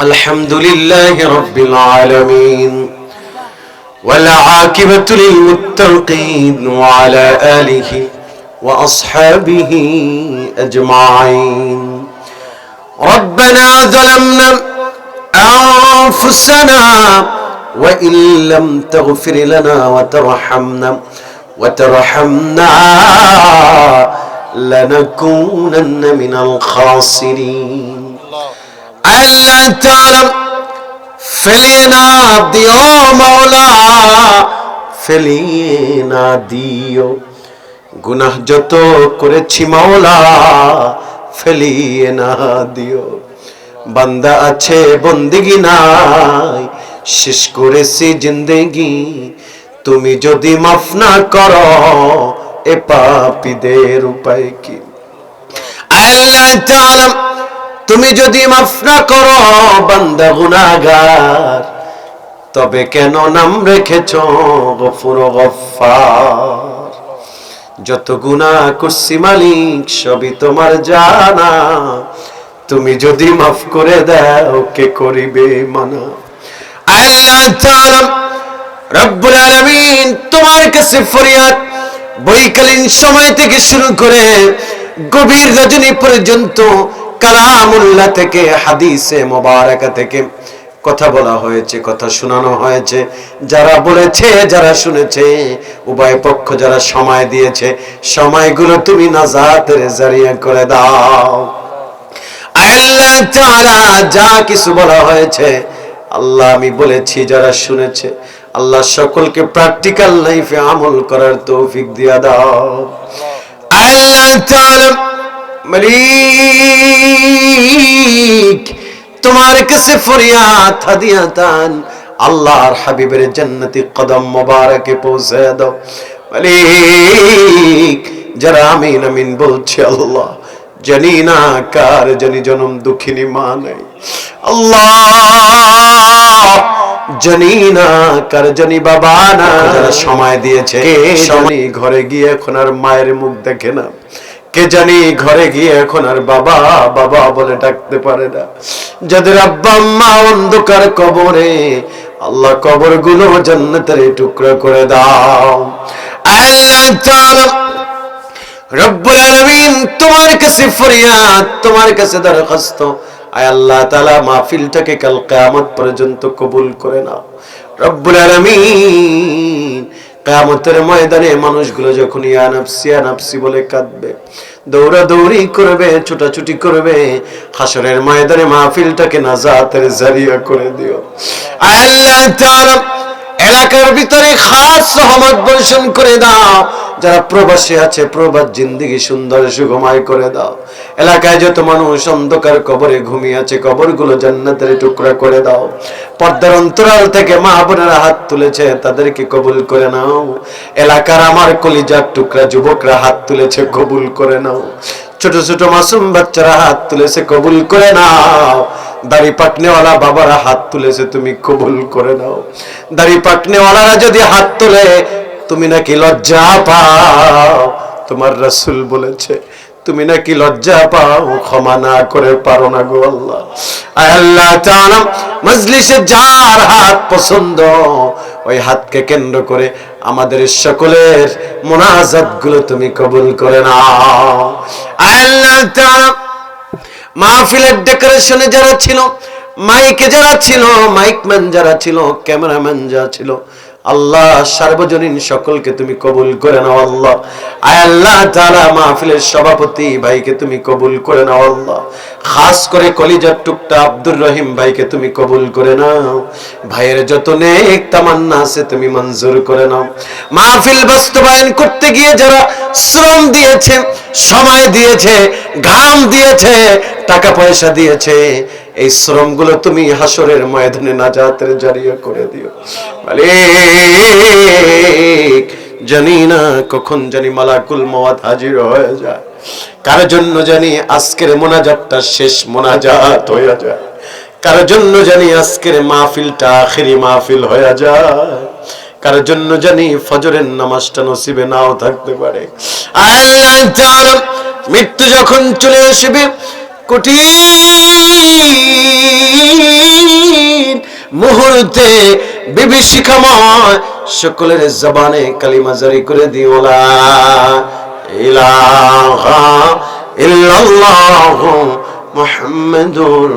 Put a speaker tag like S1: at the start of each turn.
S1: الحمد لله رب العالمين والعاقبة للمتقين وعلى آله وأصحابه أجمعين ربنا ظلمنا أنفسنا وإن لم تغفر لنا وترحمنا وترحمنا لنكونن من الخاسرين আল্লাহ তাআলা ফেলিয়ে না দিও মাওলা করেছি ফেলিয়ে না দিও। বান্দা আছে, বন্দিগি নাই, শেষ করেছি জিন্দেগি। তুমি যদি মাফ না করো, এ পাপীদের উপায় কি? আল্লাহ তাআলা তুমি যদি মাফ না করো, বান্দা গুনাগার তবে কেন নাম রেখেছ গফুর গফফার? যত গুনাহ করছি মালিক, সবই তোমার জানা। তুমি যদি মাফ করে দাও, কে করিবে মানা? আল্লাহ তাআলা রব্বুল আলামিন তোমার কাছে ফরিয়াদ, বৈকালীন সময় থেকে শুরু করে গভীর রজনী পর্যন্ত কালামুল্লাহ থেকে, হাদিসে মোবারকা থেকে কথা বলা হয়েছে, কথা শোনানো হয়েছে। যারা বলেছে, যারা শুনেছে, উভয় পক্ষ যারা সময় দিয়েছে, সময়গুলো তুমি নাজাতের জারিয়া করে দাও। আল্লাহ তাআলা যা কিছু বলা হয়েছে, আল্লাহ আমি বলেছি, যারা শুনেছে, আল্লাহ সকলকে প্র্যাকটিক্যাল লাইফে আমল করার তৌফিক দিয়া দাও। আল্লাহ তাআলা মালিক তোমার কাছে ফরিয়াদ হাদিয়াতান আল্লাহর হাবিবের জান্নাতি কদম মোবারকে পৌঁছে দাও। মালিক যারা আমিন আমিন বলছে আল্লাহ জানি না কার জানি জনম দুঃখিনী মা নাই। আল্লাহ জানি না কার জানি বাবা না যারা সময় দিয়েছে জানি ঘরে গিয়ে এখন আর মায়ের মুখ দেখে না। কে জানি ঘরে গিয়ে এখন আর বাবা বাবা বলে ডাকতে পারে না। যাদের আব্বা আম্মা অন্ধকার কবরে, আল্লাহ কবরগুলো জান্নাতের টুকরা করে দাও। আল্লাহ রব্বুল আলামিন তোমার কাছে ফরিয়াদ, তোমার কাছে দরখাস্ত। আয় আল্লাহ মাহফিলটাকে কাল কিয়ামত পর্যন্ত কবুল করে নাও। রব্বুল আলামিন কিয়ামতের ময়দানে মানুষগুলো যখন ইয়া নাফসি ইয়া নাফসি বলে কাঁদবে। দৌড়াদৌড়ি করবে, ছোটাছুটি করবে। হাসরের ময়দানে মাহফিলটাকে নাজাতের জারিয়া করে দিও। আল্লাহ এলাকার ভিতরে খাস সহমত বর্ষণ করে দাও। যারা প্রবাসী আছে, প্রবাস জিন্দিগি সুন্দর, সুগময় করে দাও। এলাকায় যত মানুষ অন্ধকার কবরে ঘুমিয়ে আছে, কবরগুলো জান্নাতের টুকরা করে দাও। পর্দার অন্তরাল থেকে মা হাত তুলেছে, তাদেরকে কবুল করে নাও। এলাকার আমার কলিজার টুকরা যুবকরা হাত তুলেছে, কবুল করে নাও। ছোট ছোট মাসুম বাচ্চারা হাত তুলেছে, কবুল করে নাও। দাড়ি পাকনেওয়ালা বাবারা হাত তুলেছে, তুমি কবুল করে নাও। দাড়ি পাকনেওয়ালারা যদি হাত তোলে তুমি নাকি লজ্জা পাও? তোমার রাসূল বলেছে, তুমি নাকি লজ্জা পাও? ক্ষমা না করে পারো না গো আল্লাহ। আল্লাহ মজলিসে যার হাত পছন্দ, ওই হাতকে কেন্দ্র করে আমাদের সকলের মোনাজাতগুলো তুমি কবুল করে নাও। আল্লাহ তাআলা, মাহফিলের ডেকোরেশনে যারা ছিল, মাইকে যারা ছিল মাইকম্যান যারা ছিল, ক্যামেরাম্যান যারা ছিল আল্লাহ সার্বজনীন সকলকে তুমি কবুল করে নাও, আল্লাহ। আয় আল্লাহ তাআলা মাহফিলের সভাপতি ভাইকে তুমি কবুল করে নাও, আল্লাহ। খাস করে কলিজার টুকটা আব্দুর রহিম ভাইকে তুমি কবুল করে নাও। ভাইয়ের যত নেক তামান্না আছে তুমি মঞ্জুর করে নাও। মাহফিল বাস্তবায়ন করতে গিয়ে যারা শ্রম দিয়েছে, সময় দিয়েছে, ঘাম দিয়েছে, টাকা পয়সা দিয়েছে এই শ্রমগুলো তুমি হাসরের ময়দানে নাজাতের জারিয়া করে দিও। মালিক, জানি না কখন জানি মালাকুল মওয়াত হাজির হয়ে যায়। কার জন্য জানি আজকের মোনাজাতটা শেষ মোনাজাত হয়ে যায়। কার জন্য জানি আজকের মাহফিলটা আখেরি মাহফিল হয়ে যায়। কার জন্য জানি ফজরের নামাজটা নসিবে নাও থাকতে পারে। আল্লাহ মৃত্যু যখন চলে আসবে কোটি মুহূর্তে বিভীষিকাময় সকলের জবানে কালিমা জারি করে দিও লা ইলাহা ইল্লাল্লাহ মুহাম্মাদুর